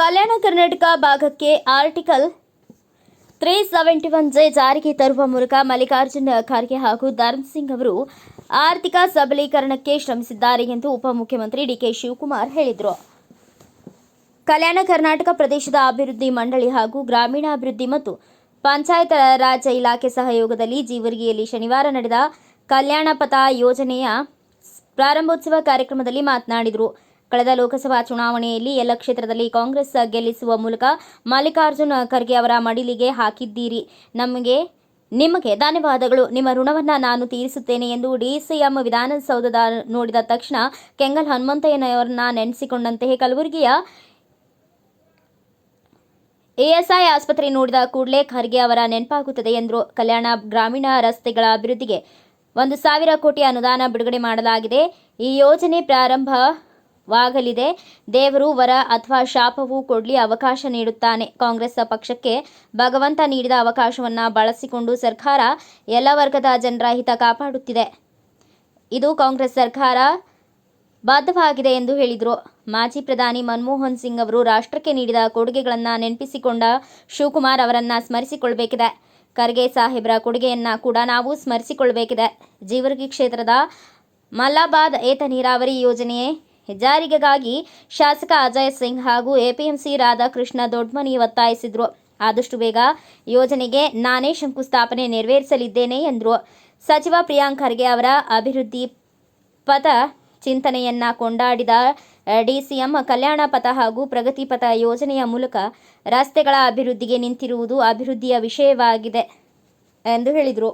ಭಾಗಕ್ಕೆ article three seventy one J ಜಾರಿಗೆ ತರುವ ಮೂಲಕ ಮಲ್ಲಿಕಾರ್ಜುನ ಖರ್ಗೆ ಹಾಗೂ ಧರ್ಮ್ ಸಿಂಗ್ ಅವರು ಆರ್ಥಿಕ ಸಬಲೀಕರಣಕ್ಕೆ ಶ್ರಮಿಸಿದ್ದಾರೆ ಎಂದು ಉಪಮುಖ್ಯಮಂತ್ರಿ ಡಿಕೆ ಶಿವಕುಮಾರ್ ಹೇಳಿದರು. ಕಲ್ಯಾಣ ಕರ್ನಾಟಕ ಪ್ರದೇಶದ ಅಭಿವೃದ್ಧಿ ಮಂಡಳಿ ಹಾಗೂ ಗ್ರಾಮೀಣಾಭಿವೃದ್ಧಿ ಮತ್ತು ಪಂಚಾಯತ್ ರಾಜ್ ಇಲಾಖೆ ಸಹಯೋಗದಲ್ಲಿ ಜೀವರ್ಗಿಯಲ್ಲಿ ಶನಿವಾರ ನಡೆದ ಕಲ್ಯಾಣ ಪಥ ಯೋಜನೆಯ ಪ್ರಾರಂಭೋತ್ಸವ ಕಾರ್ಯಕ್ರಮದಲ್ಲಿ ಮಾತನಾಡಿದರು. ಕಳೆದ ಲೋಕಸಭಾ ಚುನಾವಣೆಯಲ್ಲಿ ಎಲ್ಲ ಕ್ಷೇತ್ರದಲ್ಲಿ ಕಾಂಗ್ರೆಸ್ ಗೆಲ್ಲಿಸುವ ಮೂಲಕ ಮಲ್ಲಿಕಾರ್ಜುನ ಖರ್ಗೆ ಅವರ ಮಡಿಲಿಗೆ ಹಾಕಿದ್ದೀರಿ. ನಮಗೆ, ನಿಮಗೆ ಧನ್ಯವಾದಗಳು. ನಿಮ್ಮ ಋಣವನ್ನು ನಾನು ತೀರಿಸುತ್ತೇನೆ ಎಂದು ಡಿಸಿಎಂ ವಿಧಾನಸೌಧದ ನೋಡಿದ ತಕ್ಷಣ ಕೆಂಗಲ್ ಹನುಮಂತಯ್ಯನವರನ್ನ ನೆನೆಸಿಕೊಂಡಂತೆಯೇ ಕಲಬುರಗಿಯ ಎಎಸ್ಐ ಆಸ್ಪತ್ರೆ ನೋಡಿದ ಕೂಡಲೇ ಖರ್ಗೆ ಅವರ ನೆನಪಾಗುತ್ತದೆ ಎಂದರು. ಕಲ್ಯಾಣ ಗ್ರಾಮೀಣ ರಸ್ತೆಗಳ ಅಭಿವೃದ್ಧಿಗೆ ಒಂದು ಸಾವಿರ ಕೋಟಿ ಅನುದಾನ ಬಿಡುಗಡೆ ಮಾಡಲಾಗಿದೆ. ಈ ಯೋಜನೆ ಪ್ರಾರಂಭವಾಗಲಿದೆ ದೇವರು ವರ ಅಥವಾ ಶಾಪವೂ ಕೊಡ್ಲಿ ಅವಕಾಶ ನೀಡುತ್ತಾನೆ. ಕಾಂಗ್ರೆಸ್ ಪಕ್ಷಕ್ಕೆ ಭಗವಂತ ನೀಡಿದ ಅವಕಾಶವನ್ನು ಬಳಸಿಕೊಂಡು ಸರ್ಕಾರ ಎಲ್ಲ ವರ್ಗದ ಜನರ ಹಿತ ಕಾಪಾಡುತ್ತಿದೆ. ಇದು ಕಾಂಗ್ರೆಸ್ ಸರ್ಕಾರ ಬದ್ಧವಾಗಿದೆ ಎಂದು ಹೇಳಿದರು. ಮಾಜಿ ಪ್ರಧಾನಿ ಮನಮೋಹನ್ ಸಿಂಗ್ ಅವರು ರಾಷ್ಟ್ರಕ್ಕೆ ನೀಡಿದ ಕೊಡುಗೆಗಳನ್ನು ನೆನಪಿಸಿಕೊಂಡ ಶಿವಕುಮಾರ್ ಅವರನ್ನು ಸ್ಮರಿಸಿಕೊಳ್ಳಬೇಕಿದೆ ಖರ್ಗೆ ಸಾಹೇಬರ ಕೊಡುಗೆಯನ್ನು ಕೂಡ ನಾವು ಸ್ಮರಿಸಿಕೊಳ್ಳಬೇಕಿದೆ ಜೀವರ್ಗಿ ಕ್ಷೇತ್ರದ ಮಲ್ಲಾಬಾದ್ ಏತ ನೀರಾವರಿ ಯೋಜನೆ ಜಾರಿಗೆಗಾಗಿ ಶಾಸಕ ಅಜಯ್ ಸಿಂಗ್ ಹಾಗೂ ಎಪಿಎಂಸಿ ರಾಧಾಕೃಷ್ಣ ದೊಡ್ಮನಿ ಒತ್ತಾಯಿಸಿದರು. ಆದಷ್ಟು ಬೇಗ ಯೋಜನೆಗೆ ನಾನೇ ಶಂಕುಸ್ಥಾಪನೆ ನೆರವೇರಿಸಲಿದ್ದೇನೆ ಎಂದರು. ಸಚಿವ ಪ್ರಿಯಾಂಕ್ ಖರ್ಗೆ ಅವರ ಅಭಿವೃದ್ಧಿ ಪಥ ಚಿಂತನೆಯನ್ನ ಕೊಂಡಾಡಿದ ಡಿಸಿಎಂ ಕಲ್ಯಾಣ ಪಥ ಹಾಗೂ ಪ್ರಗತಿ ಪಥ ಯೋಜನೆಯ ಮೂಲಕ ರಸ್ತೆಗಳ ಅಭಿವೃದ್ಧಿಗೆ ನಿಂತಿರುವುದು ಅಭಿವೃದ್ಧಿಯ ವಿಷಯವಾಗಿದೆ ಎಂದು ಹೇಳಿದರು.